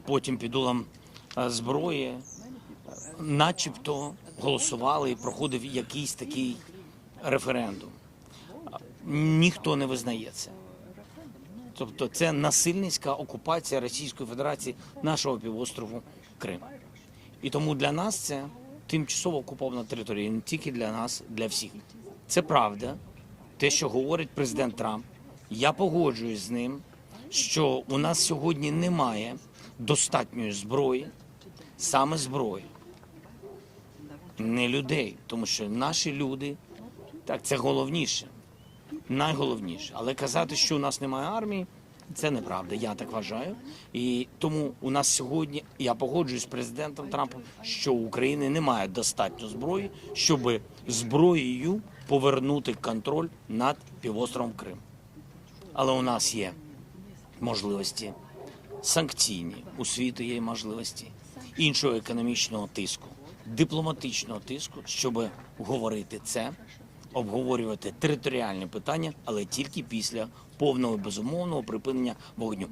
потім під дулом е, зброї, начебто голосували і проходив якийсь такий референдум. Ніхто не визнає це. Тобто це насильницька окупація Російської Федерації нашого півострову Крим. І тому для нас це тимчасово окупована територія, не тільки для нас, для всіх. Це правда, те, що говорить президент Трамп. Я погоджуюсь з ним, що у нас сьогодні немає достатньої зброї, саме зброї, не людей, тому що наші люди, так, це головніше, найголовніше. Але казати, що у нас немає армії, це неправда. Я так вважаю. І тому у нас сьогодні я погоджуюсь з президентом Трампом, що у України немає достатньо зброї, щоб зброєю повернути контроль над півостровом Крим. Але у нас є можливості санкційні, у світу є можливості іншого економічного тиску, дипломатичного тиску, щоб говорити це, обговорювати територіальні питання, але тільки після повного безумовного припинення вогню.